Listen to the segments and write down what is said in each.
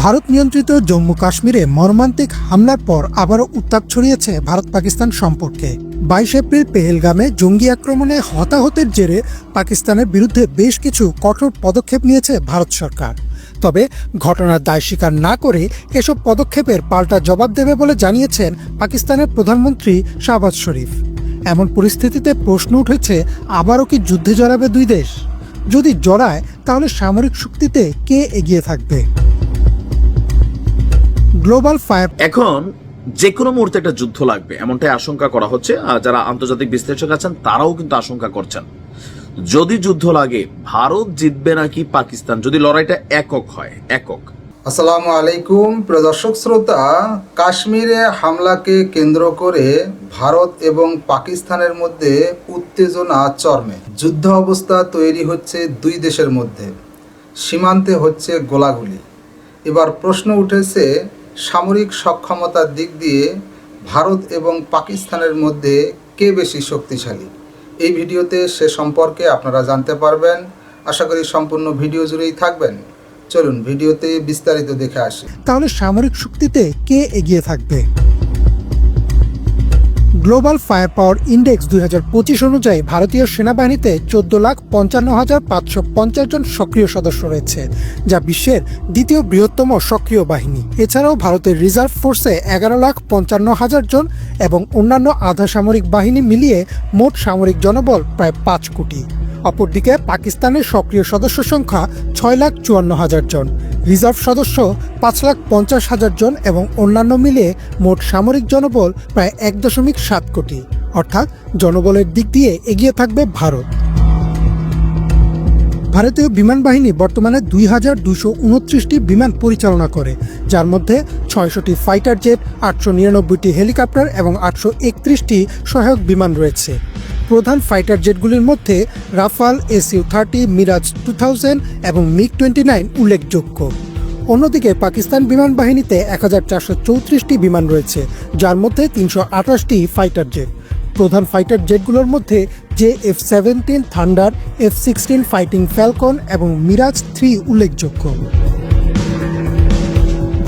ভারত নিয়ন্ত্রিত জম্মু কাশ্মীরে মর্মান্তিক হামলার পর আবারও উত্তাপ ছড়িয়েছে ভারত পাকিস্তান সম্পর্কে। বাইশ এপ্রিল পেহেলগামে জঙ্গি আক্রমণে হতাহতের জেরে পাকিস্তানের বিরুদ্ধে বেশ কিছু কঠোর পদক্ষেপ নিয়েছে ভারত সরকার। তবে ঘটনার দায় স্বীকার না করে এসব পদক্ষেপের পাল্টা জবাব দেবে বলে জানিয়েছেন পাকিস্তানের প্রধানমন্ত্রী শাহবাজ শরীফ। এমন পরিস্থিতিতে প্রশ্ন উঠেছে, আবারও কি যুদ্ধে জড়াবে দুই দেশ? যদি জড়ায়, তাহলে সামরিক শক্তিতে কে এগিয়ে থাকবে? গ্লোবাল ফায়ার এখন যে কোনো মুহূর্তে একটা যুদ্ধ লাগবে এমনটাই আশঙ্কা করা হচ্ছে আর যারা আন্তর্জাতিক বিশ্লেষক আছেন তারাও কিন্তু আশঙ্কা করছেন। যদি যুদ্ধ লাগে ভারত জিতবে নাকি পাকিস্তান? যদি লড়াইটা একক হয় একক। আসসালামু আলাইকুম প্রিয় দর্শক শ্রোতা কাশ্মীরে হামলাকে কেন্দ্র করে ভারত এবং পাকিস্তানের মধ্যে উত্তেজনা চরমে। যুদ্ধ অবস্থা তৈরি হচ্ছে দুই দেশের মধ্যে। সীমান্তে হচ্ছে গোলাগুলি। এবার প্রশ্ন উঠেছে সামরিক সক্ষমতার দিক দিয়ে ভারত এবং পাকিস্তানের মধ্যে কে বেশি শক্তিশালী? এই ভিডিওতে সে সম্পর্কে আপনারা জানতে পারবেন। আশা করি সম্পূর্ণ ভিডিও জুড়েই থাকবেন। চলুন ভিডিওতে বিস্তারিত দেখে আসি। তাহলে সামরিক শক্তিতে কে এগিয়ে থাকবে? গ্লোবাল ফায়ার পাওয়ার ইন্ডেক্স দুই হাজার পঁচিশ অনুযায়ী ভারতীয় সেনাবাহিনীতে চোদ্দ লাখ পঞ্চান্ন হাজার পাঁচশো পঞ্চাশ জন সক্রিয় সদস্য রয়েছে, যা বিশ্বের দ্বিতীয় বৃহত্তম সক্রিয় বাহিনী। এছাড়াও ভারতের রিজার্ভ ফোর্সে এগারো লাখ পঞ্চান্ন হাজার জন এবং অন্যান্য আধা সামরিক বাহিনী মিলিয়ে মোট সামরিক জনবল প্রায় পাঁচ কোটি। অপরদিকে পাকিস্তানের সক্রিয় সদস্য সংখ্যা ছয় লাখ চুয়ান্ন হাজার জন। রিজার্ভ সদস্য পাঁচ লাখ পঞ্চাশ হাজার জন এবং অন্যান্য মিলিয়ে মোট সামরিক জনবল প্রায় এক দশমিক সাত কোটি। অর্থাৎ জনবলের দিক দিয়ে এগিয়ে থাকবে ভারত। ভারতীয় বিমান বাহিনী বর্তমানে দুই হাজার দুশো উনত্রিশটি বিমান পরিচালনা করে, যার মধ্যে ছয়শটি ফাইটার জেট, আটশো নিরানব্বইটি হেলিকপ্টার এবং আটশো একত্রিশটি সহায়ক বিমান রয়েছে। প্রধান ফাইটার জেটগুলির মধ্যে Rafale SU thirty Mirage two thousand এবং মিগ টোয়েন্টি নাইন উল্লেখযোগ্য। অন্যদিকে পাকিস্তান বিমান বাহিনীতে এক হাজার চারশো চৌত্রিশটি বিমান রয়েছে, যার মধ্যে তিনশো আঠাশটি ফাইটার জেট। প্রধান ফাইটার জেটগুলোর মধ্যে J F seventeen thunder, F sixteen fighting falcon এবং মিরাজ থ্রি উল্লেখযোগ্য।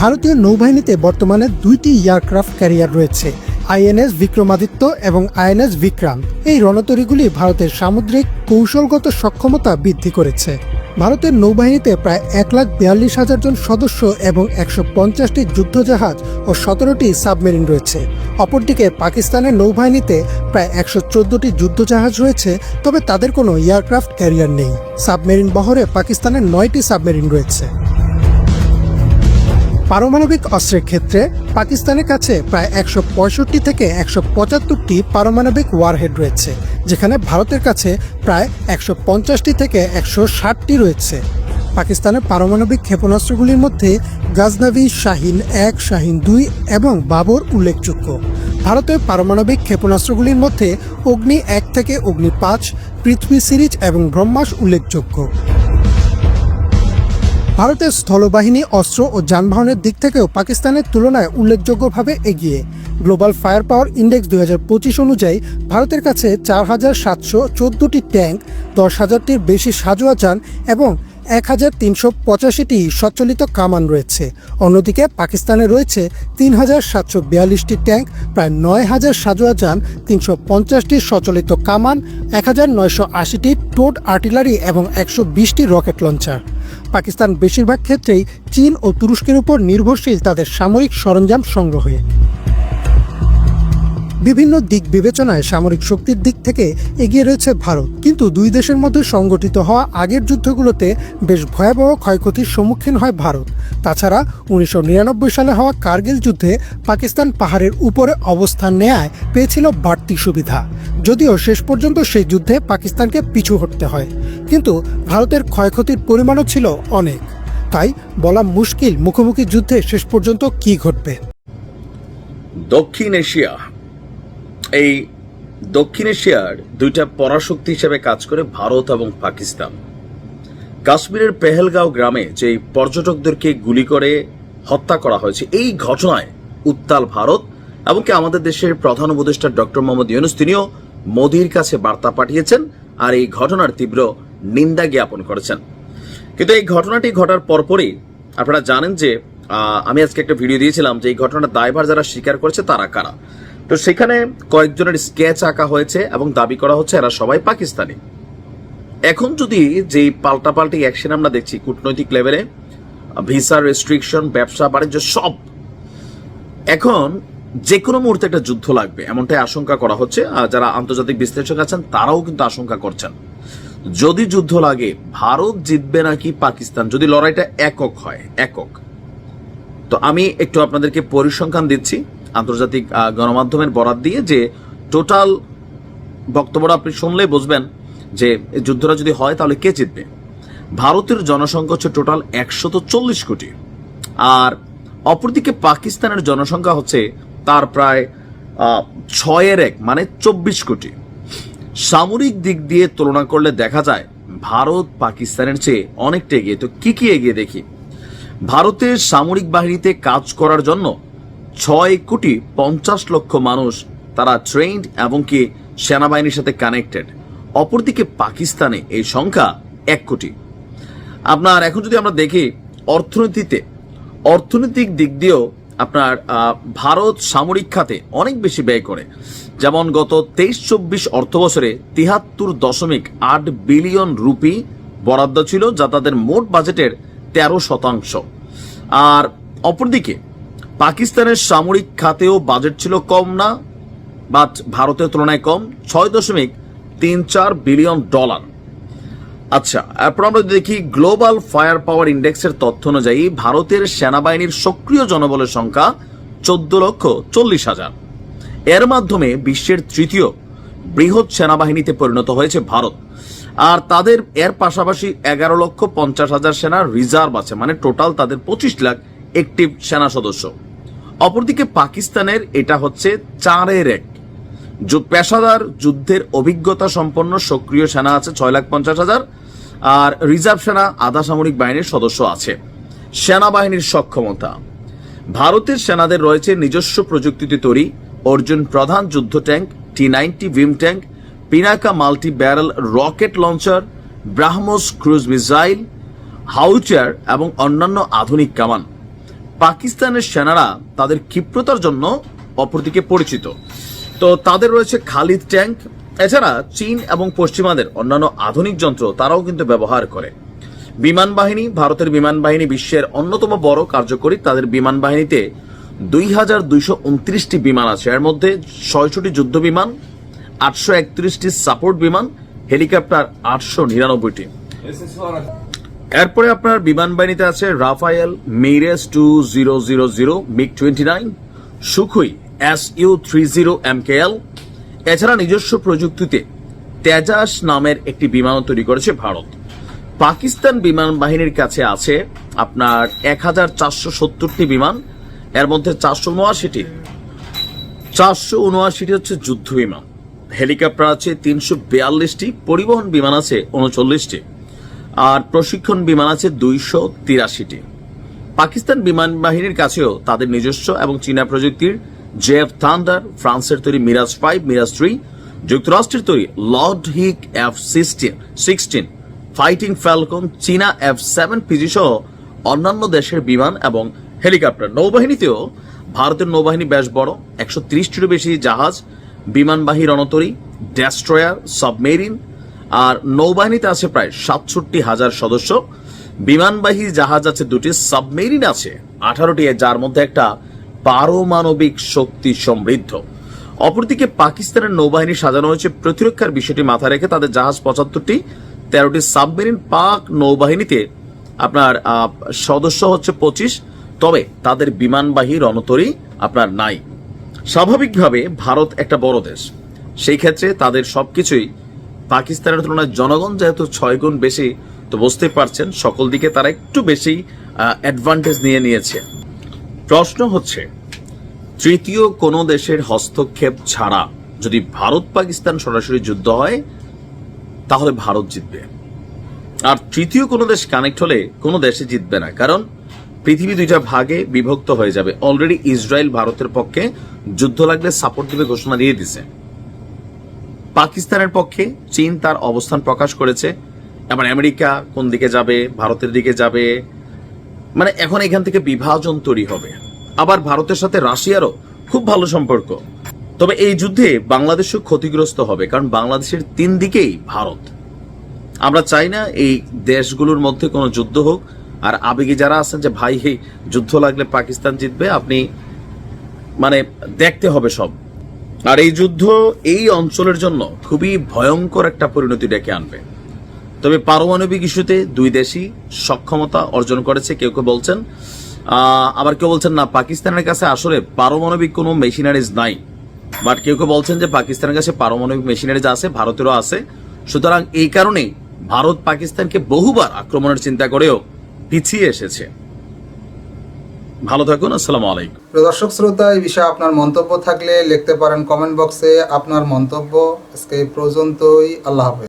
ভারতীয় নৌবাহিনীতে বর্তমানে দুইটি এয়ারক্রাফট ক্যারিয়ার রয়েছে আইএনএস বিক্রমাদিত্য এবং আইএনএস বিক্রান্ত। এই রণতরীগুলি ভারতের সামুদ্রিক কৌশলগত সক্ষমতা বৃদ্ধি করেছে। ভারতের নৌবাহিনীতে প্রায় এক লাখ বিয়াল্লিশ হাজার জন সদস্য এবং একশো পঞ্চাশটি যুদ্ধজাহাজ ও সতেরোটি সাবমেরিন রয়েছে। অপরদিকে পাকিস্তানের নৌবাহিনীতে প্রায় একশো চোদ্দটি যুদ্ধজাহাজ রয়েছে, তবে তাদের কোনো এয়ারক্রাফট ক্যারিয়ার নেই। সাবমেরিন বহরে পাকিস্তানের নয়টি সাবমেরিন রয়েছে। পারমাণবিক অস্ত্রের ক্ষেত্রে পাকিস্তানের কাছে প্রায় একশো পঁয়ষট্টি থেকে একশো পঁচাত্তরটি পারমাণবিক ওয়ারহেড রয়েছে, যেখানে ভারতের কাছে প্রায় একশো পঞ্চাশটি থেকে একশো ষাটটি রয়েছে। পাকিস্তানের পারমাণবিক ক্ষেপণাস্ত্রগুলির মধ্যে গাজনাভি শাহিন এক, শাহিন দুই এবং বাবর উল্লেখযোগ্য। ভারতের পারমাণবিক ক্ষেপণাস্ত্রগুলির মধ্যে অগ্নি এক থেকে অগ্নি পাঁচ, পৃথ্বী সিরিজ এবং ব্রহ্মাস উল্লেখযোগ্য। ভারতের স্থলবাহিনী, অস্ত্র ও যানবাহনের দিক থেকেও পাকিস্তানের তুলনায় উল্লেখযোগ্যভাবে এগিয়ে। গ্লোবাল ফায়ার পাওয়ার ইন্ডেক্স দুই হাজার পঁচিশ অনুযায়ী ভারতের কাছে চার হাজার সাতশো চোদ্দোটি ট্যাঙ্ক, দশ হাজারটির বেশি সাজোয়া যান এবং এক হাজার তিনশো পঁচাশিটি সচ্চলিত কামান রয়েছে। অন্যদিকে পাকিস্তানে রয়েছে তিন হাজার সাতশো বিয়াল্লিশটি ট্যাঙ্ক, প্রায় নয় হাজার সাজোয়া যান, তিনশো পঞ্চাশটি সচলিত কামান, এক হাজার নয়শো আশিটি টোট আর্টিলারি এবং একশো বিশটি রকেট লঞ্চার। পাকিস্তান বেশিরভাগ ক্ষেত্রেই চীন ও তুরস্কের উপর নির্ভরশীল তাদের সামরিক সরঞ্জাম সংগ্রহে। বিভিন্ন দিক বিবেচনায় সামরিক শক্তির দিক থেকে এগিয়ে রয়েছে ভারত। কিন্তু দুই দেশের মধ্যে সংগঠিত হওয়া আগের যুদ্ধগুলোতে বেশ ভয়াবহ ক্ষয়ক্ষতির সম্মুখীন হয় ভারত। তাছাড়া উনিশশো নিরানব্বই সালে হওয়া কার্গিল যুদ্ধে পাকিস্তান পাহাড়ের উপরে অবস্থান নেয়ায় পেয়েছিল বাড়তি সুবিধা। যদিও শেষ পর্যন্ত সেই যুদ্ধে পাকিস্তানকে পিছু হটতে হয়। কিন্তু ভারতের ক্ষয়ক্ষতির পরিমাণও ছিল অনেক। তাই বলা মুশকিল মুখোমুখি যুদ্ধে শেষ পর্যন্ত কী ঘটবে। দক্ষিণ এশিয়া এই দক্ষিণ এশিয়ার দুইটা পরাশক্তি হিসেবে কাজ করে ভারত এবং পাকিস্তান। কাশ্মীরের পেহেলগাঁও গ্রামে যে পর্যটকদেরকে গুলি করে হত্যা করা হয়েছে, এই ঘটনায় উত্তাল ভারত এমনকি আমাদের দেশের প্রধান উপদেষ্টা ডক্টর মোহাম্মদ ইউনুস তিনিও মোদির কাছে বার্তা পাঠিয়েছেন আর এই ঘটনার তীব্র নিন্দা জ্ঞাপন করেছেন। কিন্তু এই ঘটনাটি ঘটার পরপরই আপনারা জানেন যে আমি আজকে একটা ভিডিও দিয়েছিলাম যে এই ঘটনার দায়ভার যারা স্বীকার করেছে তারা কারা? তো সেখানে কয়েকজনের স্কেচ আঁকা হয়েছে এবং দাবি করা হচ্ছে এরা সবাই পাকিস্তানি। এখন যদি যে পাল্টাপাল্টি অ্যাকশন আমরা দেখছি কূটনৈতিক লেভেলে ভিসা রেস্ট্রিকশন ব্যবসা, বাণিজ্য, সব, এখন যে কোনো মুহূর্তে একটা যুদ্ধ লাগবে, এমনটাই আশঙ্কা করা হচ্ছে। আর যারা আন্তর্জাতিক বিশ্লেষক আছেন, তারাও কিন্তু আশঙ্কা করছেন। যদি যুদ্ধ লাগে, ভারত জিতবে নাকি পাকিস্তান? যদি লড়াইটা একক হয়, একক। তো আমি একটু আপনাদেরকে পরিসংখ্যান দিচ্ছি। আন্তর্জাতিক গণমাধ্যমের বরাত দিয়ে যে টোটাল বক্তব্যটা আপনি শুনলেই বুঝবেন যে যুদ্ধটা যদি হয় তাহলে কে জিতবে। ভারতের জনসংখ্যা হচ্ছে টোটাল একশত চল্লিশ কোটি। আর অপরদিকে পাকিস্তানের জনসংখ্যা হচ্ছে তার প্রায় ছয়ের এক মানে চব্বিশ কোটি। সামরিক দিক দিয়ে তুলনা করলে দেখা যায় ভারত পাকিস্তানের চেয়ে অনেকটা এগিয়ে। তো কি কি এগিয়ে দেখি? ভারতের সামরিক বাহিনীতে কাজ করার জন্য ছয় কোটি পঞ্চাশ লক্ষ মানুষ তারা ট্রেন্ড এবং কি সেনাবাহিনীর সাথে কানেক্টেড অপরদিকে পাকিস্তানে এই সংখ্যা এক কোটি। আপনার এখন যদি আমরা দেখি অর্থনীতিতে, অর্থনৈতিক দিক দিয়েও আপনার ভারত সামরিক খাতে অনেক বেশি ব্যয় করে। যেমন গত তেইশ চব্বিশ অর্থ বছরে তিহাত্তর দশমিক আট বিলিয়ন রুপি বরাদ্দ ছিল, যা তাদের মোট বাজেটের তেরো শতাংশ। আর অপরদিকে পাকিস্তানের সামরিক খাতেও বাজেট ছিল কম না, বাট ভারতের তুলনায় কম, ছয় দশমিক তিন চার বিলিয়ন ডলার। আচ্ছা এরপর আমরা দেখি গ্লোবাল ফায়ার পাওয়ার ইন্ডেক্সের তথ্য অনুযায়ী ভারতের সেনাবাহিনীর সক্রিয় জনবলের সংখ্যা চোদ্দ লক্ষ চল্লিশ হাজার। এর মাধ্যমে বিশ্বের তৃতীয় বৃহৎ সেনাবাহিনীতে পরিণত হয়েছে ভারত। আর তাদের এর পাশাপাশি এগারো লক্ষ পঞ্চাশ হাজার সেনা রিজার্ভ আছে মানে টোটাল তাদের পঁচিশ লাখ একটিভ সেনা সদস্য। অপরদিকে পাকিস্তানের এটা হচ্ছে চারের এক পেশাদার যুদ্ধের অভিজ্ঞতা সম্পন্ন সক্রিয় সেনা আছে ছয় লাখ পঞ্চাশ হাজার, আর রিজার্ভ সেনা আধা সামরিক বাহিনীর সদস্য আছে। সেনাবাহিনীর সক্ষমতা। ভারতের সেনাদের রয়েছে নিজস্ব প্রযুক্তিতে তৈরি অর্জুন প্রধান যুদ্ধ ট্যাঙ্ক, টি নাইনটি ভিম tank, Pinaka multi barrel rocket launcher, BrahMos cruise missile, howitzer এবং অন্যান্য আধুনিক কামান। পাকিস্তানের সেনারা তাদের ক্ষিপ্রতার জন্য অপরদিকে পরিচিত। তো তাদের রয়েছে খালিদ ট্যাঙ্ক, এছাড়া চীন এবং পশ্চিমাদের অন্যান্য আধুনিক যন্ত্র তারাও কিন্তু ব্যবহার করে। বিমান বাহিনী ভারতের বিমান বাহিনী বিশ্বের অন্যতম বড় কার্যকরী। তাদের বিমান বাহিনীতে দুই হাজার দুইশো উনত্রিশটি বিমান আছে। এর মধ্যে ছয়শটি যুদ্ধ বিমান, আটশো একত্রিশটি সাপোর্ট বিমান, হেলিকপ্টার আটশো নিরানব্বইটি। এরপরে আপনার বিমান বাহিনীতে আছে Rafale Mirage two zero zero zero, MiG twenty nine, Sukhoi S U three zero M K L. এছাড়া নিজস্ব প্রযুক্তিতে তেজাস নামের একটি বিমানও তৈরি করেছে ভারত। পাকিস্তান বিমান বাহিনীর কাছে আছে আপনার এক হাজার চারশো সত্তরটি বিমান, এর মধ্যে চারশো উনআশিটি চারশো উনআশিটি হচ্ছে যুদ্ধ বিমান। হেলিকপ্টার আছে তিনশো বিয়াল্লিশটি, পরিবহন বিমান আছে উনচল্লিশটি। আর প্রশিক্ষণ বিমান আছে দুইশো তিরাশিটি। পাকিস্তান বিমান বাহিনীর কাছেও তাদের নিজস্ব এবং চীনা প্রযুক্তির জেফ থান্ডার, ফ্রান্সের তৈরি মিরাজ ফাইভ মিরাজ থ্রি যুক্তরাষ্ট্রের তৈরি লর্ড হিক F sixteen sixteen, fighting falcon, চীনা এফ সেভেন পিজি সহ অন্যান্য দেশের বিমান এবং হেলিকপ্টার। নৌবাহিনীতেও ভারতের নৌবাহিনী বেশ বড়, একশো ত্রিশটিরও বেশি জাহাজ বিমানবাহী রণতরী ডেস্ট্রয়ার, সাবমেরিন আর নৌবাহিনীতে আছে প্রায় সাতষট্টি হাজার সদস্য। বিমানবাহী জাহাজ আছে দুটি, সাবমেরিন আছে আঠারোটি, যার মধ্যে একটা পারমাণবিক শক্তি সমৃদ্ধ। অপরদিকে পাকিস্তানের নৌবাহিনী সাজানো হয়েছে। প্রতিরক্ষার বিষয়টি মাথায় রেখে তাদের জাহাজ পঁচাত্তরটি, তেরোটি সাবমেরিন পাক নৌবাহিনীতে আপনার সদস্য হচ্ছে পঁচিশ। তবে তাদের বিমানবাহী রণতরী আপনার নাই। স্বাভাবিকভাবে ভারত একটা বড় দেশ। সেই ক্ষেত্রে তাদের সবকিছুই পাকিস্তানের তুলনায় জনগণ যেহেতু ছয় গুণ বেশি, তো বুঝতে পারছেন, সকল দিকে তারা একটু বেশি অ্যাডভান্টেজ নিয়ে নিয়েছে। প্রশ্ন হচ্ছে, তৃতীয় কোনো দেশের হস্তক্ষেপ ছাড়া যদি ভারত পাকিস্তান সরাসরি যুদ্ধ হয়, তাহলে ভারত জিতবে। আর তৃতীয় কোনো দেশ কানেক্ট হলে কোনো দেশে জিতবে না, কারণ পৃথিবী দুইটা ভাগে বিভক্ত হয়ে যাবে। অলরেডি ইসরায়েল ভারতের পক্ষে যুদ্ধ লাগলে সাপোর্ট দিবে ঘোষণা দিয়ে দিছে। পাকিস্তানের পক্ষে চীন তার অবস্থান প্রকাশ করেছে। এবার আমেরিকা কোন দিকে যাবে, ভারতের দিকে যাবে মানে এখন এখান থেকে বিভাজন তৈরি হবে। আবার ভারতের সাথে রাশিয়ারও খুব ভালো সম্পর্ক। তবে এই যুদ্ধে বাংলাদেশও ক্ষতিগ্রস্ত হবে, কারণ বাংলাদেশের তিন দিকেই ভারত। আমরা চাই না এই দেশগুলোর মধ্যে কোনো যুদ্ধ হোক। আর আবেগে যারা আছেন যে, ভাই হে যুদ্ধ লাগলে পাকিস্তান জিতবে, আপনি মানে দেখতে হবে সব। আর এই যুদ্ধ এই অঞ্চলের জন্য খুবই ভয়ঙ্কর একটা পরিণতি ডেকে আনবে। তবে পারমাণবিক ইস্যুতে দুই দেশই সক্ষমতা অর্জন করেছে, কেউ কেউ বলছেন আবার কেউ বলছেন না, পাকিস্তানের কাছে আসলে পারমাণবিক কোনো মেশিনারিজ নাই। বাট কেউ কেউ বলছেন যে পাকিস্তানের কাছে পারমাণবিক মেশিনারিজ আছে, ভারতেরও আছে। সুতরাং এই কারণেই ভারত পাকিস্তানকে বহুবার আক্রমণের চিন্তা করেও পিছিয়ে এসেছে। ভালো থাকুন, আসসালামু আলাইকুম। দর্শক শ্রোতা, এই বিষয়ে আপনার মন্তব্য থাকলে লিখতে পারেন কমেন্ট বক্সে, আপনার মন্তব্য আজকে এই পর্যন্তই, আল্লাহ হাফেজ।